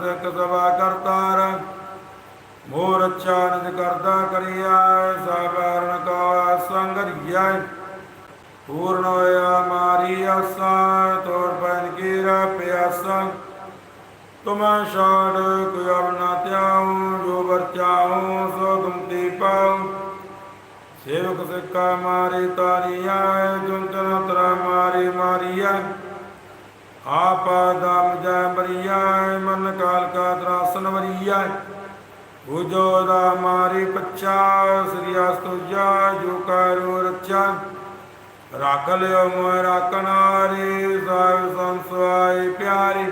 ਸਿੱਖ ਸਭਾ ਕਰਤਾਰ। ਮੋਰ ਅੱਛਾ ਨਿਜ ਕਰਦਾ ਕਰਿਆ ਸਾਬਰਨ ਕਾ ਸੰਗਰਿਆ ਪੂਰਨ ਹੋਇਆ ਮਾਰੀ ਆਸਾ ਤੋਰ ਪੈਨ ਕੀ ਰਾ ਪਿਆਸਾ। ਤੁਮ ਛਾੜ ਕੋਈ ਅਬ ਤਿਆਉ ਜੋ ਵਰ ਸੋ ਤੁਮ ਤੇ ਪਾਉ। ਸੇਵਕ ਸਿੱਕਾ ਮਾਰੇ ਤਾਰੀਆ ਜੁਨ ਤਨ ਤਰਾ ਮਾਰੇ ਮਾਰੀਆ। ਆਪਾ ਦਮ ਜੈ ਮਰੀਆ ਮਨ ਕਾਲ ਕਾ ਤਰਾਸਨ ਵਰੀਆ ਉਜੋ ਦਾ ਮਾਰੀ ਪੱਛਾ, ਸ੍ਰੀ ਅਸਤੁਜਾ ਜੋ ਕਰੋ ਰੱਛਾ ਰੱਖ ਲਿਓ ਮੋਇ ਰਾਖਨਾਰੀ ਸਾਹਿਬ ਸੰਸਵਾਈ ਪਿਆਰੀ।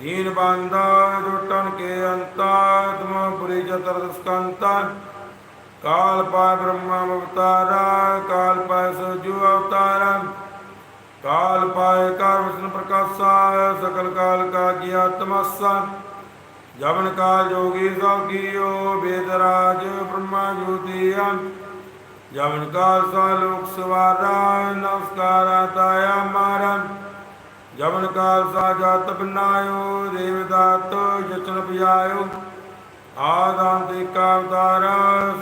ਨੀਨ ਬੰਦਾ ਜੁਟਨ ਕੇ ਅੰਤਾ ਤੁਮ ਪੁਰੀ ਚਤਰ ਦਸਕੰਤਾ ਕਾਲ ਪਾਇ ਬ੍ਰਹਮਾ ਅਵਤਾਰਾ ਕਾਲ ਪਾ ਸਜੂ ਅਵਤਾਰਾ। ਕਾਲ ਪਾਏ ਕਰ ਵਿਸ਼ਨ ਪ੍ਰਕਾਸ਼ਾ ਸਕਲ ਕਾਲ ਕਾ ਕੀ ਆਤਮਸਾ। ਜਵਨ ਕਾਲ ਜੋਗੀ ਸਭ ਕੀਓ ਰਾਜ ਬ੍ਰਹਮਾ ਜੋਤੀਆ। ਜਵਨ ਕਾਲ ਸਾ ਲੋਕ ਸਵਾਰਾ, ਨਮਸਕਾਰਾ ਤਾਇਆ ਮਾਰਾ। ਜਵਨ ਕਾਲ ਸਾ ਜਤ ਬਨਾਇਓ ਦੇਵਦਾਤ ਜਚਨ ਪਿਆਇਓ। ਆਦਾਂ ਤੇ ਕਾ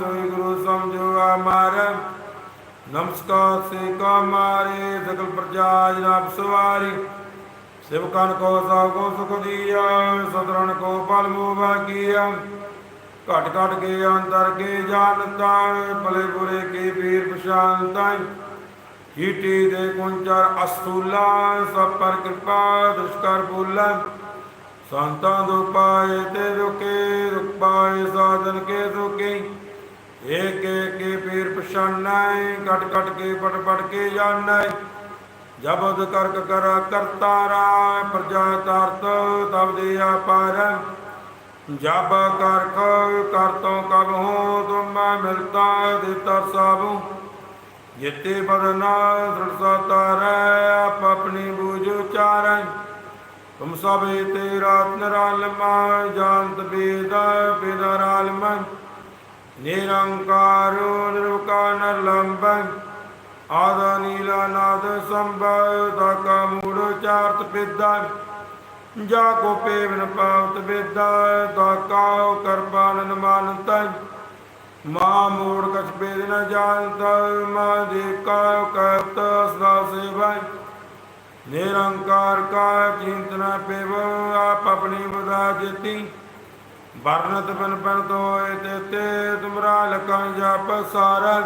ਸੋਈ ਗੁਰੂ ਸਮਝੋ ਆਮਾਰ। ਨਮਸਕਾਰ ਸੇ ਕਾ ਮਾਰੇ, ਸਗਲ ਪ੍ਰਜਾ, ਜਨਾਬ ਸਵਾਰੀ। ਸਿਵਕਨ ਕੋ ਸਭ ਕੋ ਸੁਖ ਦੀਆ ਸਤਰਨ ਕੋ ਪਲ ਮੋਵਾ ਕੀਆ ਘਟ ਘਟ ਕੇ ਅੰਦਰ ਕੇ ਜਾਣਤਾ ਭਲੇ ਬੁਰੇ ਕੇ ਪੀਰ ਪਛਾਨਤਾ ਹੀਟੀ ਦੇ ਕੁੰਚਰ ਅਸਤੂਲਾ ਸਭ ਪਰ ਕਿਰਪਾ, ਦੁਸ਼ਕਰ ਬੋਲਾ ਸੰਤਾਂ ਦੋ ਪਾਏ ਤੇ ਰੁਕੇ, ਰੁਕ ਪਾਏ ਸਾਧਨ ਕੇ ਰੁਕੇ ਏਕ ਏਕ ਪੀਰ ਪਛਾਨੈ ਕਟ ਕਟ ਕੇ ਪਟ ਪਟ ਕੇ ਜਾਣੈ ਜਬਦ ਕਰਕ ਕਰ ਕਰਤਾਰਾ ਪ੍ਰਜਾ ਤਰਤ ਤਬ ਦੇ ਆਪਾਰ ਜਬ ਕਰਕ ਕਰਤੋਂ ਕਬ ਹੋ ਤੁਮ ਮਿਲਤਾ ਦੇ ਤਰਸਾਬੂ ਜਿਤੇ ਬਦਨਾ ਦ੍ਰਿੜਤਾ ਤਾਰੈ ਆਪ ਆਪਣੀ ਬੂਝ ਉਚਾਰੈ ਤੁਮ ਸਭ ਤੇ ਰਾਤ ਨਰਾਲਮਾ ਜਾਣਤ ਬੇਦ ਬੇਦਰਾਲਮਾ ਨਿਰੰਕਾਰੋ ਨਿਰਵਕਾਰ ਲੰਬ ਆਦ ਨੀਲਾ ਸੰਭਵ ਦਾਕਾ ਮੂੜ ਚਾਰਤ ਪਿਦਾ। ਜਾ ਕੋ ਪੇਵਨ ਪਾਵਤ ਬੇਦਾ ਦਾਕਾ ਕਰਪਾਨਨ ਮਾਨਤ। ਮਾ ਮੂੜ ਕਛ ਬੇਦ ਨ ਜਾਣਤ, ਮਾ ਦੇ ਕਾ ਕਰਤ ਸਦਾ ਸੇਵਾ। ਨਿਰੰਕਾਰ ਕਾ ਚਿੰਤਨਾ ਪੇਵ, ਆਪ ਆਪਣੀ ਬੁਦਾ ਜੀਤੀ। ਵਰਨਤ ਬਨ ਬਨ ਤੋਏ ਤੇ ਤੇ ਤੁਮਰਾ ਲਕਾਂ ਜਪ ਸਾਰਾ।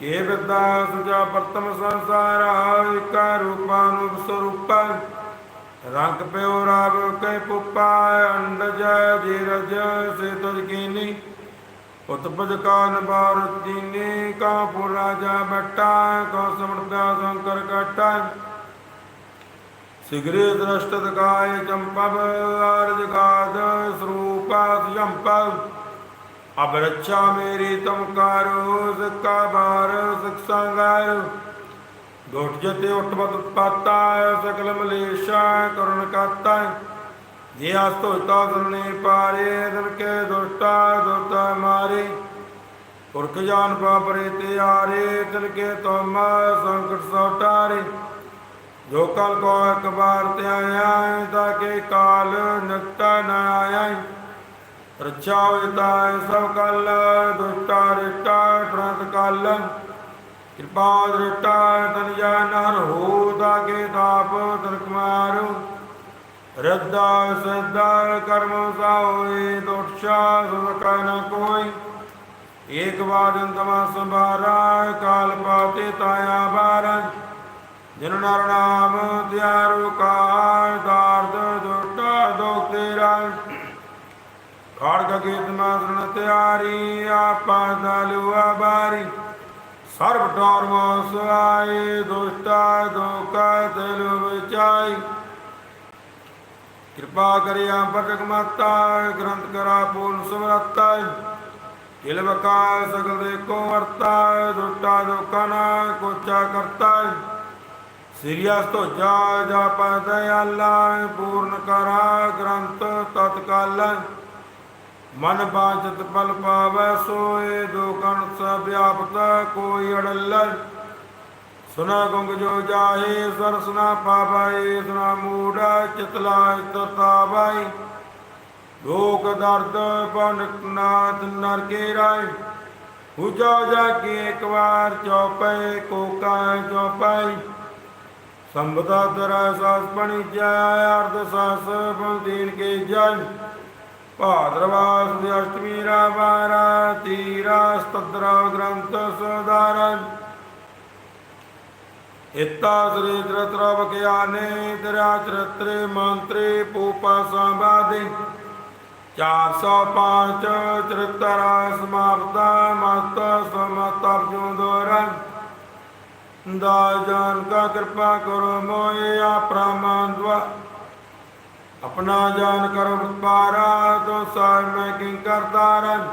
ਕੇ ਵਿਦਾ ਸੁਜਾ ਪ੍ਰਤਮ ਸੰਸਾਰਾ ਇਕਾ ਰੂਪਾ ਨੂੰ ਸਰੂਪਾ। ਰੰਗ ਪਿਓ ਰਾਗ ਕੈ ਪੁਪਾ, ਅੰਡਜ ਜੀ ਰਜ ਸੇ ਤੁਜ ਕੀਨੀ। ਉਤਪਜ ਕਾਨ ਬਾਰਤ ਦੀਨੀ, ਕਾ ਪੁਰ ਰਾਜਾ ਬਟਾ ਕੋ ਸਮਰਦਾ ਸ਼ੰਕਰ ਕਟਾ ਸਿਗਰੇ ਦ੍ਰਸ਼ਟਤ ਕਾਇ ਚੰਪਵ, ਆਰਜ ਗਾਦ ਸਰੂਪਾ। ਜੰਪਵ ਅਬ ਰੱਛਾ ਮੇਰੀ ਤੁਮ ਕਾਰੋ ਸਿੱਕਾ ਬਾਰ ਸਿਕ ਸੰਗਾਰ। ਗੋਟ ਜਤੇ ਉਟਵਤ ਪਾਤਾ ਸਕਲ ਮਲੇਸ਼ਾ ਕਰੁਣ ਕਾਤਾ ਜੇ ਆਸ ਧੋਤਾ ਸੁਨਣੇ ਪਾਰੇ, ਦਿਨ ਕੇ ਦੁਸ਼ਟਾ ਦੁਸ਼ਟਾ ਮਾਰੇ। ਪੁਰਖ ਜਾਨ ਪਾਪਰੇ ਤੇ ਆਰੇ ਜੋ ਕਲ ਕੋ ਇੱਕ ਤੇ ਆਇਆ ਤਾਂ ਕੇ ਕਾਲ ਨਿਕਟਾ ਨ ਆਇਆ ਰੱਛਾ ਹੋਇਤਾ ਸਭ ਕਲ ਦੁਸ਼ਟਾ ਰਿਟਾ ਪ੍ਰੰਤ ਕਲ। ਕਿਰਪਾ ਰਿਟਾ ਤਨ ਨਰ ਹੋ ਤਾਂ ਕੇ ਤਾਪ ਤਰਕ ਮਾਰੂ ਰੱਦਾ ਸਦਾ ਕਰਮ ਸਾਉਏ ਦੁਸ਼ਾ ਸੁਖ ਨ ਕੋਈ। ਏਕ ਵਾਰ ਤਮਾ ਸੰਭਾਰਾ ਕਾਲ ਪਾਤੇ ਤਾਇਆ ਬਾਰਨ ਜਿਨ ਨਰ ਨਾਮ ਤਿਆਰੁ ਕਾ ਦਾਰਦ ਦੁਟਾ ਦੁਖ ਤੇਰਾ। ਖੜਗ ਕੀਤ ਮਾਸਨ ਤਿਆਰੀ, ਆਪਾ ਦਲੁਆ ਬਾਰੀ ਸਰਬ ਟੋਰ ਵਾਸ ਆਏ, ਦੁਸ਼ਟਾ ਦੁਕਾ ਦਿਲ ਵਿਚਾਈ। ਕਿਰਪਾ ਕਰਿਆ ਪਟਕ ਮਾਤਾ, ਗ੍ਰੰਥ ਕਰਾ ਪੂਰਨ ਸਮਰਤਾ ਕਿਲ ਬਕਾ ਸਗਲ ਦੇ ਕੋ ਵਰਤਾ ਦੁਟਾ ਦੁਕਾ ਨਾ ਕੋਚਾ ਕਰਤਾ ਸਿਰਿਆਸ ਤੋਂ ਜਾ ਜਾ ਪਾ ਪੂਰਨ ਕਰਾ ਗ੍ਰੰਥ ਤਤਕਾਲ। ਮਨ ਬਾਚਤ ਪਲ ਪਾਵੈ ਸੋਏ ਦੋ ਕਣ ਸਭ ਵਿਆਪਤ ਕੋਈ ਅੜਲ ਸੁਨਾ ਗੁੰਗ ਜੋ ਜਾਏ ਸਰ ਸੁਨਾ ਪਾਵਾਏ ਸੁਨਾ ਮੂੜਾ ਚਿਤਲਾ ਤਰਤਾ ਲੋਕ ਦਰਦ ਪਨਕਨਾਥ ਨਰਕੇ ਰਾਏ। ਹੁਜਾ ਜਾ ਕੇ ਇੱਕ ਵਾਰ ਚੌਪੇ, ਕੋਕਾ ਚੌਪਾਈ ਸੰਬਦਾ ਤਰਾ ਸਾਸ ਪਣੀ ਜਾਇ ਅਰਧ ਸਾਸ ਬੰਦੀਨ ਕੇ ਜਨ ਭਾਦਰਵਾਸ ਦੀ ਅਸ਼ਟਮੀ ਰਾ ਤੀਰਾ ਸਤਦਰਾ ਗ੍ਰੰਥ ਸਦਾਰਨ ਇਤਾ ਸ੍ਰੀ ਚਰਤਰਾ ਬਖਿਆਨੇ ਤੇਰਾ ਚਰਤਰੇ ਮੰਤਰੇ ਪੂਪਾ ਸੰਬਾਦੇ 405 ਚਰਿਤਰਾ ਸਮਾਪਤਾ ਮਸਤ ਸਮਤ ਦੋਰਨ ਦਾ ਜਾਨ ਕਾ ਕਿਰਪਾ ਕਰੋ ਮੋਏ ਆ ਪ੍ਰਮਾਨਦਵਾ ਆਪਣਾ ਜਾਨ ਕਰੋ ਪਾਰਾ ਤੋ ਸਾਰ ਮੈਂ ਕਿੰ ਕਰਤਾਰਨ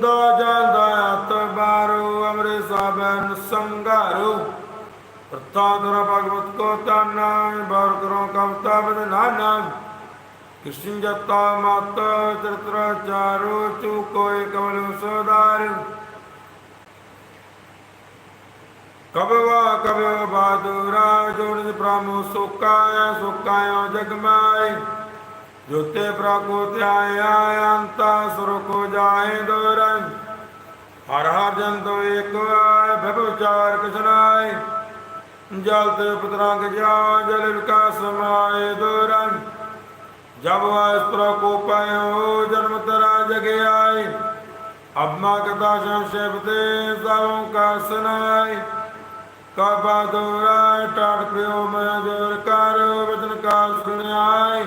ਦਾ ਜਾਨ ਦਾ ਅਤ ਬਾਰੋ ਅਮਰੇ ਸਾਬਨ ਸੰਗਾਰੋ ਪ੍ਰਤਾ ਦਰ ਭਗਵਤ ਕੋ ਤਾਨਾ ਬਾਰ ਕਰੋ ਕਵਤਾ ਬਦਨਾਨਾ। ਕ੍ਰਿਸ਼ਨ ਜਤਾ ਮਤ ਚਰਿਤਰਾ ਚਾਰੋ ਚੂ ਕੋਏ ਕਵਲ ਸੋਦਾਰ ਕਬਵਾ ਕਬਿ ਬਾਦੁਰਾ ਜੋਨਿ ਬ੍ਰਹਮ ਸੁਕਾਇ ਸੁਕਾਇ ਜਗਮਾਇ ਜੋਤੇ ਪ੍ਰਕੋ ਧਿਆਇਆ ਅੰਤਾ ਸੁਰ ਕੋ ਜਾਏ ਦੋਰਨ ਹਰ ਹਰ ਜੰਤੋ ਏਕ ਆਇ ਭਵ ਕਿਸਨਾਇ ਜਲ ਤੇ ਪਤਰੰਗ ਜਾ ਜਲ ਵਿਕਾਸ ਮਾਏ ਦੋਰਨ ਜਬ ਵਾਸਤਰ ਕੋ ਪਾਇਓ ਜਨਮ ਤਰਾ ਜਗ ਆਏ। ਅਬਮਾ ਕਥਾ ਤੇ ਸਭੋਂ ਕਾ ਸੁਨਾਈ ਕਾਬਾ ਦੋਰਾ ਟਾਟ ਪਿਓ ਮੈਂ ਦੋਰ ਕਰ, ਵਚਨ ਕਾ ਸੁਣਿਆਏ।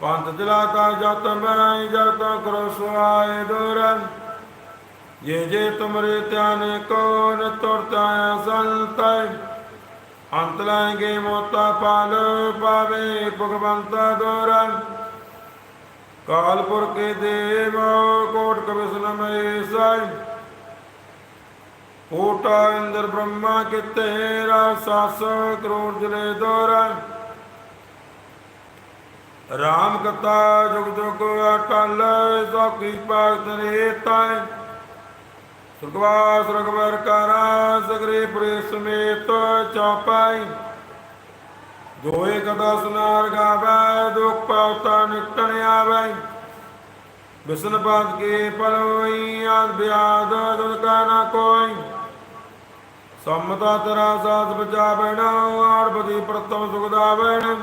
ਪੰਥ ਦਿਲਾਤਾ ਜਤ ਮੈਂ ਜਤ ਕਰੋ ਸੁਆਏ ਦੋਰਨ ਜੇ ਜੇ ਤੁਮਰੇ ਧਿਆਨ ਕੋ ਤੁਰਤਾ ਸੰਤੈ। ਅੰਤ ਲਾਂਗੇ ਮੋਤਾ ਪਾਲ, ਪਾਵੇ ਭਗਵੰਤਾ ਦੋਰਨ ਕਾਲਪੁਰ ਕੇ ਦੇਵ, ਕੋਟ ਕਬਿਸਨ ਮੇ ਸਾਈ ਕੋਟਾ ਇੰਦਰ ਬ੍ਰਹਮਾ ਕੇ ਤੇਰਾ ਸਸ ਕਰੋੜ ਜਲੇ ਦੋਰਾ। ਰਾਮ ਕਥਾ ਜੁਗ ਜੁਗ ਅਟਲ ਸੋਕੀ ਭਗਤ ਰੇਤਾਇ ਸੁਰਗਵਾਸ ਰਗਵਰ ਕਾਰਾ, ਸਗਰੇ ਪੁਰੇ ਸਮੇਤ ਚੌਪਾਈ। ਦੋਏ ਕਦਾ ਸੁਨਾਰ ਗਾਵੇ, ਦੁਖ ਪਾਉਤਾ ਨਿਕਟਣ ਆਵੇ। ਬਿਸਨ ਬਾਦ ਕੇ ਪਲੋਈ ਆਦ ਬਿਆਦ ਦੁਦ ਕਾ ਨਾ ਕੋਈ ਸੰਮਤਾ ਤਰਾ ਸਾਥ ਬਚਾ ਬੈਣਾ ਆੜਪਤੀ ਪ੍ਰਤਮ ਸੁਖ ਬੈਣ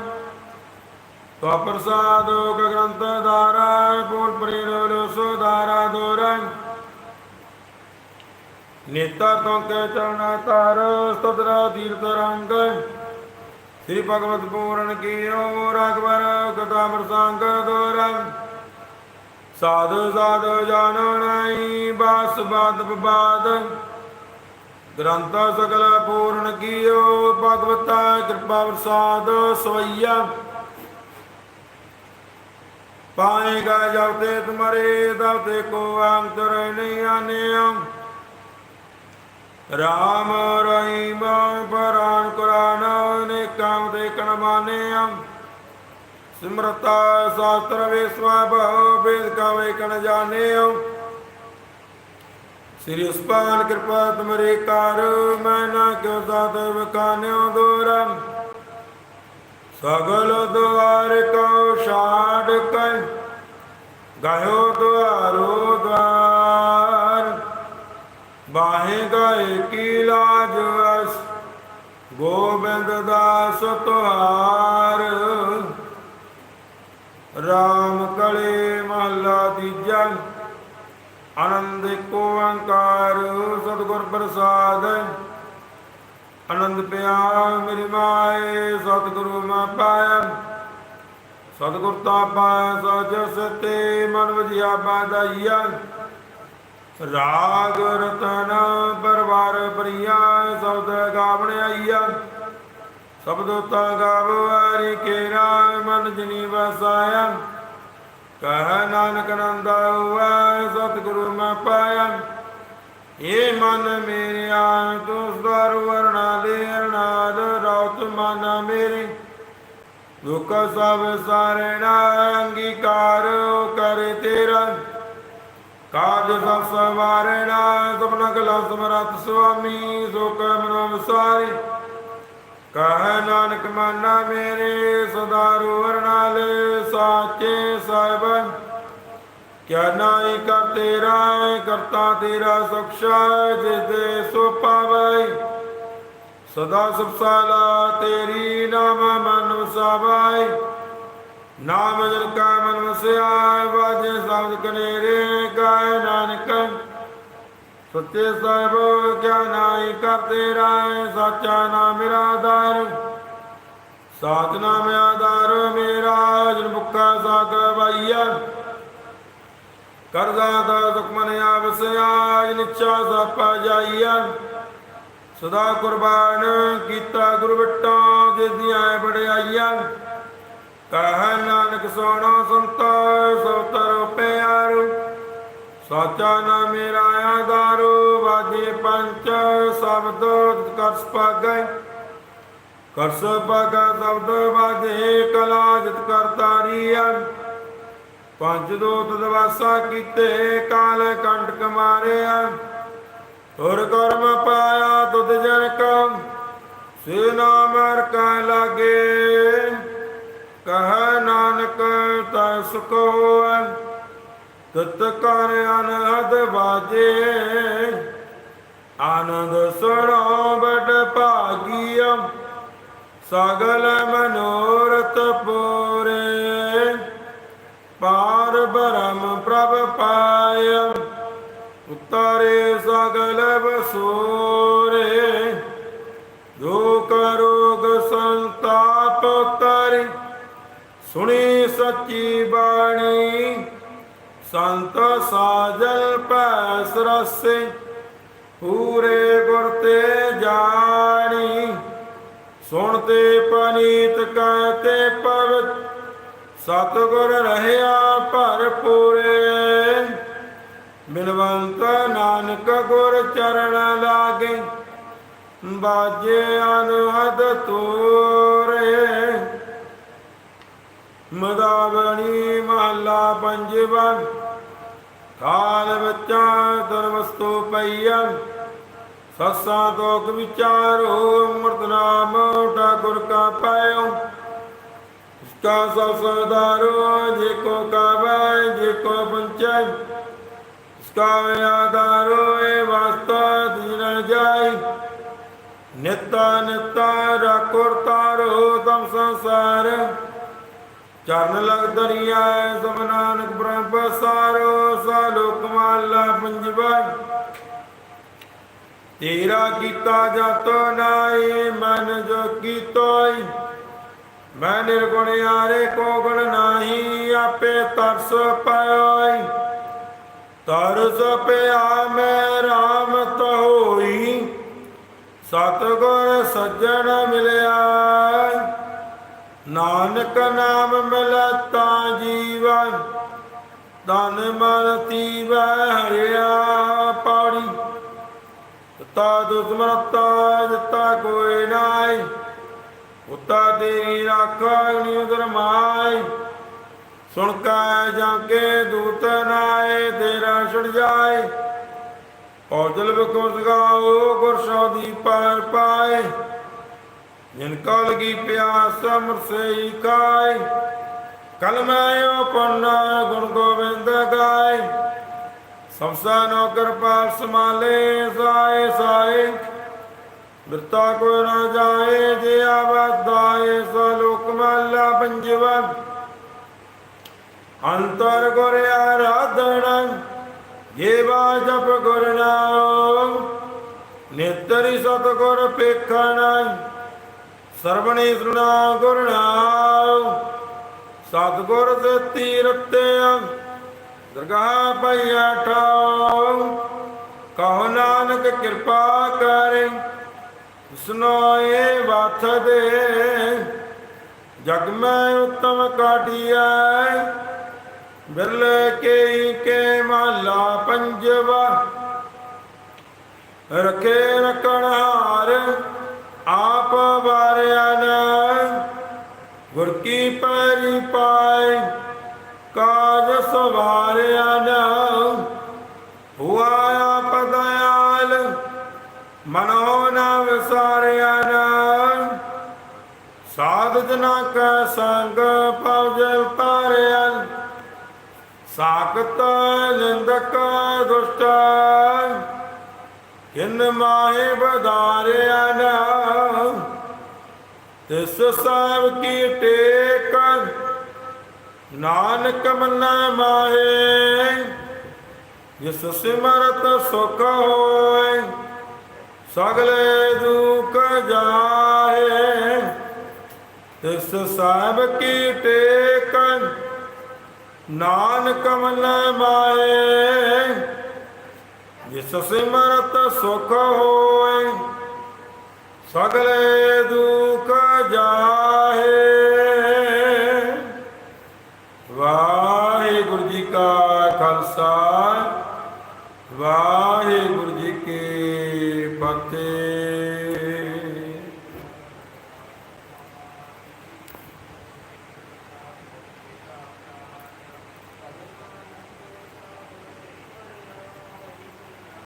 ਤੋ ਪ੍ਰਸਾਦ ਗ੍ਰੰਥ ਧਾਰਾ ਪੂਰ ਪ੍ਰੀਨ ਸੋ ਧਾਰਾ ਦੋਰਨ ਨੇਤਾ ਤੋਂ ਕੇ ਚਰਣਾ ਤਾਰ ਸਤਰਾ ਤੀਰਥ ਰੰਗ। ਸ੍ਰੀ ਭਗਵਤ ਪੂਰਨ ਕੀਓ ਰਾਗਵਰ ਕਥਾ ਪ੍ਰਸੰਗ ਦੋਰਨ ਸਾਧ ਸਾਧ ਜਾਣੋ ਨਹੀਂ, ਬਾਸ ਬਾਦ ਬਬਾਦ ਗ੍ਰੰਥ ਸਗਲ ਪੂਰਨ ਕੀਓ, ਭਗਵਤਾ ਕਿਰਪਾ ਪ੍ਰਸਾਦ ਸਵਈਆ। ਪਾਏਗਾ ਜਬ ਤੇ ਤੁਮਰੇ ਤਬ ਤੇ ਕੋ ਅੰਤਰ ਨਹੀਂ ਆਨਿਆ। ਰਾਮ ਰਹੀਮ ਪਰਾਨ ਕੁਰਾਨ ਨੇ ਕਾਮ ਦੇ ਕਣ ਮਾਨਿਆ। ਸਿਮਰਤਾ ਸਾਸਤਰ ਵਿਸਵਾ ਬਹੁ ਬੇਦ ਕਾਵੇ ਕਣ ਜਾਣਿਓ। ਸ੍ਰੀ ਉਸਪਾਨ ਕਿਰਪਾ ਤੁਮਰੇ ਕਰ ਮੈਂ ਨਾ ਕਿਉ ਸਾਧ ਵਕਾਨਿਓ ਦੋਰਮ ਸਗਲ ਦੁਆਰ ਕੋ ਛਾੜ ਕੈ, ਗਾਇਓ ਦੁਆਰੋ ਦਵਾਰ। ਬਾਹੇ ਗਏ ਕੀ ਲਾਜ ਅਸ, ਗੋਬਿੰਦ ਦਾਸ ਤੁਹਾਰ। ਰਾਮ ਕਲੇ ਮਹਲਾ ਤੀਜਾ ਆਨੰਦ ਕੋ ਓੰਕਾਰ, ਸਤਿਗੁਰ ਪ੍ਰਸਾਦ। ਆਨੰਦ ਪਿਆ ਮੇਰੀ ਮਾਏ, ਸਤਿਗੁਰੂ ਮੈਂ ਪਾਇਆ। ਸਤਿਗੁਰ ਤਾ ਪਾਇਆ ਸੋ ਜਸ ਮਨ ਵਜਿਆ ਬਾਦਾਈਆ ਰਾਗ ਰਤਨ ਪਰਵਾਰ ਪ੍ਰਿਆ, ਸਬਦ ਗਾਵਣ ਆਈਆ। ਸਬਦੋ ਤਾ ਗਾਵਾਰੀ ਕੇਰਾ, ਮਨ ਜਨੀ ਵਸਾਇਆ। ਕਹ ਨਾਨਕ ਨੰਦਾ ਹੁਆ ਸਤਿਗੁਰੂ ਮੈਂ ਪਾਇਆ। ਇਹ ਮਨ ਮੇਰਿਆ ਤੂੰ ਸਦਰ ਵਰਣਾ ਲੈ ਅਰਨਾਦ ਮਨ ਮੇਰੇ। ਦੁਖ ਸਭ ਸਾਰਣਾ ਅੰਗੀਕਾਰ ਕਰੇ ਤੇਰਾ। ਕਾਜ ਸਭ ਸਵਾਰੇ ਸਭਨਾ ਕਲਾ ਸਮਰਤ ਸੁਆਮੀ ਸੋ ਮਨੋ ਵਿਸਾਰੀ। ਕਹੈ ਨਾਨਕ ਮਾਨਾ ਮੇਰੇ ਸਦਾ ਰੋਵਰ ਸਾਚੇ ਸਾਹਿਬ, ਕਿਆ ਨਾਹੀ ਕਰ ਤੇਰਾ, ਕਰਤਾ ਤੇਰਾ ਸਖਸ਼ਾ ਜਿਸ ਦੇ ਸੋ ਪਾਵੈ। ਸਦਾ ਸੁਖ ਸਾਲਾ ਤੇਰੀ ਨਾਮ ਮਨ ਵਸਾਵੈ ਨਾਮ ਜਨ ਕਾ ਮਨ ਵਸਿਆ, ਵਾਜੇ ਸ਼ਬਦ ਕਨੇਰੇ ਗਾਏ ਨਾਨਕ। ਸੱਚੇ ਸਾਹਿਬ, ਕਿਆ ਨਾਹੀ ਕਰ ਤੇਰਾ ਸਾਚਾ ਨਾਮ ਮੇਰਾ ਆਧਾਰ। ਸਾਚ ਨਾਮ ਆਧਾਰ, ਮੇਰਾ ਜਨ ਮੁਕਾ ਸਾਗ ਵਾਈਆ ਕਰਜ਼ਾ ਦਾ ਦੁਖਮਨ ਆਵਸਿਆ ਨਿਚਾ ਸਾਪਾ ਜਾਈਆ ਸਦਾ ਕੁਰਬਾਨ ਕੀਤਾ ਗੁਰ ਬਿਟਾ ਜਿਦੀਆਂ ਬੜਾਈਆਂ ਕਹ ਨਾਨਕ ਸੋਣਾ ਸੰਤਾ, ਸਭ ਤਰੋ ਪਿਆਰ। ਸਾਚਾ ਨਾ ਮੇਰਾ ਆਧਾਰੂ, ਵਾਜੇ ਪੰਚ ਸ਼ਬਦ ਕਰਸ ਪਾਗੈ ਕਰਸ ਪਾਗਾ ਸ਼ਬਦ ਵਾਜੇ ਕਲਾ ਜਿਤ ਕਰਤਾਰੀਆ ਪੰਜ ਦੋਤ ਦਵਾਸਾ ਕੀਤੇ ਕਾਲ ਕੰਟਕ ਮਾਰਿਆ ਤੁਰ ਕਰਮ ਪਾਇਆ ਤੁਧ ਜਨ ਕਾ, ਸੇ ਨਾਮ ਕਾ ਲਾਗੇ। ਕਹ ਨਾਨਕ ਤੈ ਸੁਖ ਹੋਇ ਤਤ ਕਰ ਅਨਹਦ ਬਾਜੇ ਆਨੰਦ ਸੁਣੋ ਬਟ ਭਾਗੀਆ, ਸਗਲ ਮਨੋਰਥ ਪੂਰੇ। ਪਾਰ ਬ੍ਰਹਮ ਪ੍ਰਭ ਪਾਇਆ, ਉਤਾਰੇ ਸਗਲ ਬਸੋਰੇ ਦੁਖ ਰੋਗ ਸੰਤਾਪ ਕਰਿ ਸੁਣੀ ਸੱਚੀ ਬਾਣੀ। ਸੰਤ ਸਾਜਲ ਪੈਸ ਰਸੇ ਪੂਰੇ ਗੁਰ ਤੇ ਜਾਣੀ। ਸੁਣਤੇ ਪਨੀਤ ਕਹਤੇ ਪਵਿੱਤ, ਸਤਿਗੁਰ ਰਹਿਆ ਭਰਪੂਰੇ ਬਿਨਵੰਤ ਨਾਨਕ ਗੁਰ ਚਰਨ ਲਾਗੇ, ਬਾਜੇ ਅਨਹਦ ਤੋਰੇ। ਮਦਾਵਣੀ ਮਹਲਾ ਪੰਜਵਾ ਕਾਲ ਬੱਚਾ ਦਰਵਸਤੂ ਪਈਆ ਸੱਸਾ ਤੋਕ ਵਿਚਾਰੋ ਅੰਮ੍ਰਿਤ ਨਾਮ, ਠਾਕੁਰ ਕਾ ਪਾਇਓ। ਕਾ ਸਭ ਸਦਾਰੋ ਜੇ ਕੋ ਕਾਵੈ, ਜੇ ਕੋ ਪੰਚੈ। ਇਸਕਾ ਆਧਾਰੋ ਏ ਵਾਸਤਾ ਦੀਨ ਜਾਈ ਨਿਤਾ ਨਿਤਾ ਰਕੁਰ ਤਾਰੋ ਤਮ ਸੰਸਾਰ। ਚਰਨ ਲਗ ਦਰਿਆ ਸਭ ਨਾਨਕ ਬ੍ਰਹਮ ਪਸਾਰੋ, ਸਾ ਲੋਕ ਮਾਲਾ ਪੰਜਵਾ। ਤੇਰਾ ਕੀਤਾ ਜਤ ਨਾਈ ਮਨ ਜੋ ਕੀਤੋਈ। ਮੈਂ ਨਿਰਗੁਣ ਯਾਰੇ ਕੋ ਗੁਣ ਨਾਹੀ, ਆਪੇ ਤਰਸ ਪਾਇਓਈ। ਤਰਸ ਪਿਆ ਮੈਂ ਰਾਮਤ ਹੋਈ ਸਤਗੁਰ ਸੱਜਣ ਮਿਲਿਆ। ਨਾਨਕ ਨਾਮ ਮਿਲਤਾ ਜੀਵਾ ਤਨ ਮਨ ਤੀਵੈ ਹਰਿਆ ਪਾੜੀ। ਤਾ ਦੁਸਮਰਤਾ ਜਿਤਾ ਕੋਈ ਨਾਈ ਉਤਾ ਤੇਰੀ ਰਾਖਾ ਨਿਉਦਰ ਮਾਈ ਸੁਣ ਕੈ ਜਾਂ ਕੇ ਦੂਤ ਨਾਏ ਤੇਰਾ ਛੜ ਜਾਏ ਔਜਲ ਬਕੋਸ ਗਾਓ ਗੁਰ ਸ਼ੌਦੀ ਪਾਰ ਪਾਏ ਜਿਨ ਕਾ ਲਗੀ ਪਿਆਸ ਅਮਰਸੇ ਕਾਇ ਕਲ ਮੈਂ ਉਪਨ ਗੁਣ ਗੋਬਿੰਦ ਗਾਏ ਸਬਸਾ ਨੋ ਕਿਰਪਾਲ ਸਮਾਲੇ ਸਾਏ ਸਾਏ ਬਿਰਤਾ ਕੋ ਨਾ ਜਾਏ ਜੇ ਆਵਦਾਏ ਸੋ ਲੋਕ ਮਹਲਾ ਪੰਜਵਾ ਅੰਤਰ ਗੁਰ ਆਰਾਧਣ ਜੀਵਾ ਜਪ ਗੁਰ ਨਾਮ ਨਿਤਰੀ ਸਤ ਗੁਰ ਸਰਵਣੀ ਸੁਣਾ ਗੁਰ ਨਾਮ ਸਤ ਗੁਰ ਦਰਗਾਹ ਪਈਆ ਠਾਉ, ਕਹੋ ਨਾਨਕ ਕਿਰਪਾ ਕਰੇ ਸੁਨੋਏ ਵਾਥ ਦੇ। ਜਗ ਮੈਂ ਉਤਮ ਕਾਟਿਆ ਬਿਰਲੇ ਕੇ ਕੇ ਮਹਲਾ ਪੰਜਵਾ। ਰਖੇ ਰਕਣ ਸਜਣਾ ਕਾ ਸੰਗ ਪਵਜਲ ਤਾਰਿਆ ਸਾਖਤ ਨਿੰਦਕ ਦੁਸ਼ਟ। ਕਿਨ ਮਾਹੇ ਬਧਾਰਿਆ ਨਾ। ਤਿਸ ਸਾਹਿਬ ਕੀ ਟੇਕ। ਨਾਨਕ ਮਨ ਮਾਹੇ। ਜਿਸ ਸਿਮਰਤ ਸੁਖ ਹੋਏ, ਸਗਲੇ ਦੁਖ ਜਾਏ ਤਿਸ ਸਾਹਿਬ ਕੀ ਟੇਕ ਨਾਨਕ ਮਨ ਮਾਏ। ਜਿਸ ਸਿਮਰਤ ਸੁਖ ਹੋਏ, ਸਗਲੇ ਦੁਖ ਜਾਏ ਵਾਹਿਗੁਰੂ ਜੀ ਕਾ ਖਾਲਸਾ।